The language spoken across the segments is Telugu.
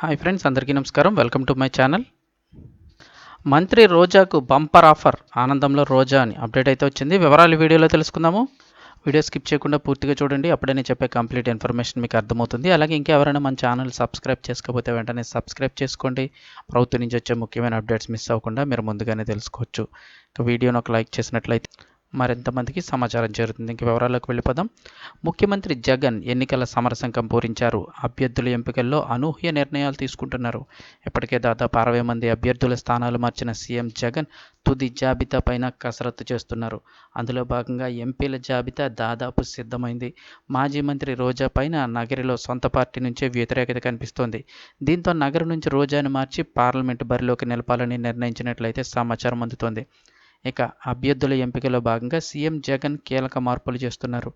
హాయ్ ఫ్రెండ్స్ అందరికీ నమస్కారం. Welcome to my channel. మంత్రి రోజాకు బంపర్ ఆఫర్ ఆనందంలో రోజా అని అప్డేట్ అయితే వచ్చింది. వివరాలు వీడియోలో తెలుసుకుందాము. వీడియో స్కిప్ చేయకుండా పూర్తిగా చూడండి. అప్పుడే నేను చెప్పే కంప్లీట్ ఇన్ఫర్మేషన్ మీకు అర్థమవుతుంది. అలాగే ఇంకెవరైనా మన ఛానల్ సబ్స్క్రైబ్ చేసుకోకపోతే వెంటనే సబ్స్క్రైబ్ చేసుకోండి. ప్రభుత్వం నుంచి వచ్చే ముఖ్యమైన అప్డేట్స్ మిస్ అవ్వకుండా మీరు ముందుగానే తెలుసుకోవచ్చు. ఇక వీడియోని ఒక లైక్ చేసినట్లయితే మరింతమందికి సమాచారం చేరుతుంది. ఇంక వివరాల్లోకి వెళ్ళిపోదాం. ముఖ్యమంత్రి జగన్ ఎన్నికల సమరశంఖం పూరించారు. అభ్యర్థుల ఎంపికల్లో అనూహ్య నిర్ణయాలు తీసుకుంటున్నారు. ఇప్పటికే దాదాపు అరవై మంది అభ్యర్థుల స్థానాలు మార్చిన సీఎం జగన్ తుది జాబితా పైన కసరత్తు చేస్తున్నారు. అందులో భాగంగా ఎంపీల జాబితా దాదాపు సిద్ధమైంది. మాజీ మంత్రి రోజా పైన నగరిలో సొంత పార్టీ నుంచే వ్యతిరేకత కనిపిస్తోంది. దీంతో నగరం నుంచి రోజాను మార్చి పార్లమెంటు బరిలోకి నిలపాలని నిర్ణయించినట్లయితే సమాచారం అందుతోంది. ఇక అభ్యర్థుల ఎంపికలో భాగంగా సీఎం జగన్ కీలక మార్పులు చేస్తున్నారు.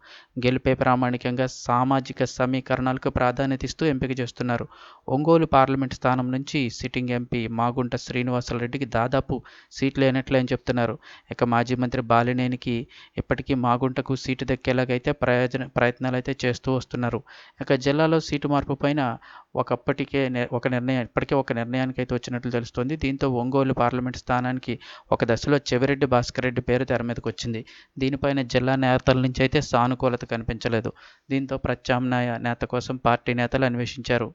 గెలుపే ప్రామాణికంగా సామాజిక సమీకరణాలకు ప్రాధాన్యత ఇస్తూ ఎంపిక చేస్తున్నారు. ఒంగోలు పార్లమెంట్ స్థానం నుంచి సిట్టింగ్ ఎంపీ మాగుంట శ్రీనివాసరెడ్డికి దాదాపు సీట్లు లేనట్లే అని చెప్తున్నారు. ఇక మాజీ మంత్రి బాలినేనికి ఇప్పటికీ మాగుంటకు సీటు దక్కేలాగైతే ప్రయోజన ప్రయత్నాలు అయితే చేస్తూ వస్తున్నారు. ఇక జిల్లాలో సీటు మార్పు పైన ఒకప్పటికే ఒక నిర్ణయం ఇప్పటికే ఒక నిర్ణయానికి అయితే వచ్చినట్లు తెలుస్తోంది. దీంతో ఒంగోలు పార్లమెంట్ స్థానానికి ఒక దశలో చెవిరెడ్డి భాస్కర్ రెడ్డి పేరు తెర మీదకి వచ్చింది దీనిపైన జిల్లా నేతల నుంచి అయితే సానుకూలత కనిపించలేదు. దీంతో ప్రత్యామ్నాయ నేత కోసం పార్టీ నేతలు అన్వేషించారు.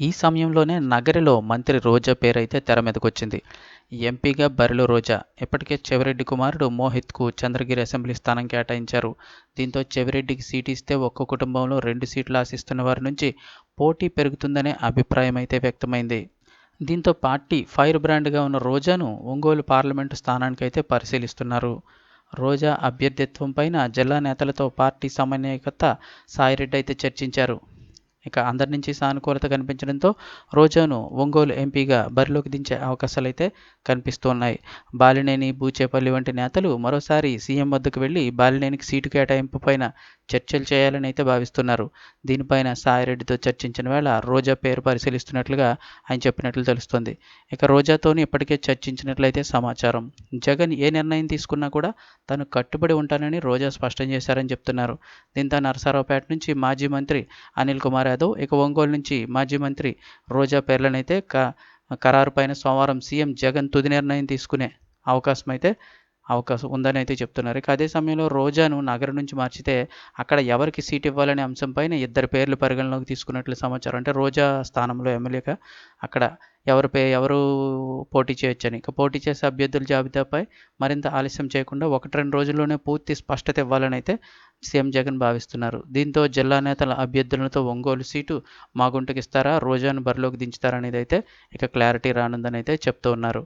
ఈ సమయంలోనే నగరిలో మంత్రి రోజా పేరు అయితే తెర మీదకి వచ్చింది ఎంపీగా బరిలో రోజా ఇప్పటికే చెవిరెడ్డి కుమారుడు మోహిత్కు చంద్రగిరి అసెంబ్లీ స్థానం కేటాయించారు. దీంతో చెవిరెడ్డికి సీటు ఇస్తే ఒక్క కుటుంబంలో రెండు సీట్లు ఆశిస్తున్న వారి నుంచి పోటీ పెరుగుతుందనే అభిప్రాయమైతే వ్యక్తమైంది. దీంతో పార్టీ ఫైర్ బ్రాండ్గా ఉన్న రోజాను ఒంగోలు పార్లమెంటు స్థానానికైతే పరిశీలిస్తున్నారు. రోజా అభ్యర్థిత్వం పైన జిల్లా నేతలతో పార్టీ సమన్వయకర్త సాయిరెడ్డి అయితే చర్చించారు. ఇక అందరి నుంచి సానుకూలత కనిపించడంతో రోజాను ఒంగోలు ఎంపీగా బరిలోకి దించే అవకాశాలు అయితే కనిపిస్తున్నాయి. బాలినేని బూచేపల్లి వంటి నేతలు మరోసారి సీఎం వద్దకు వెళ్ళి బాలినేనికి సీటు కేటాయింపు పైన చర్చలు చేయాలని అయితే భావిస్తున్నారు. దీనిపైన సాయిరెడ్డితో చర్చించిన వేళ రోజా పేరు పరిశీలిస్తున్నట్లుగా ఆయన చెప్పినట్లు తెలుస్తుంది. ఇక రోజాతోని ఇప్పటికే చర్చించినట్లయితే సమాచారం. జగన్ ఏ నిర్ణయం తీసుకున్నా కూడా తను కట్టుబడి ఉంటానని రోజా స్పష్టం చేశారని చెప్తున్నారు. దీంతో నరసరావుపేట నుంచి మాజీ మంత్రి అనిల్ కుమార్ యాదవ్ ఇక ఒంగోలు నుంచి మాజీ మంత్రి రోజా పేర్లనైతే క ఖరారు పైన సోమవారం సీఎం జగన్ తుది నిర్ణయం తీసుకునే అవకాశం అయితే అవకాశం ఉందని అయితే చెప్తున్నారు. ఇక అదే సమయంలో రోజాను నగరం నుంచి మార్చితే అక్కడ ఎవరికి సీట్ ఇవ్వాలనే అంశంపైన ఇద్దరు పేర్లు పరిగణలోకి తీసుకున్నట్లు సమాచారం. అంటే రోజా స్థానంలో ఎమ్మెల్యేగా అక్కడ ఎవరు పే ఎవరు పోటీ చేయొచ్చని. ఇక పోటీ చేసే అభ్యర్థుల జాబితాపై మరింత ఆలస్యం చేయకుండా ఒకటి రెండు రోజుల్లోనే పూర్తి స్పష్టత ఇవ్వాలని అయితే సీఎం జగన్ భావిస్తున్నారు. దీంతో జిల్లా నేతల అభ్యర్థులతో ఒంగోలు సీటు మాగుంటకి ఇస్తారా? రోజాను బరిలోకి దించుతారనేది అయితే ఇక క్లారిటీ రానుందని అయితే చెప్తూ ఉన్నారు.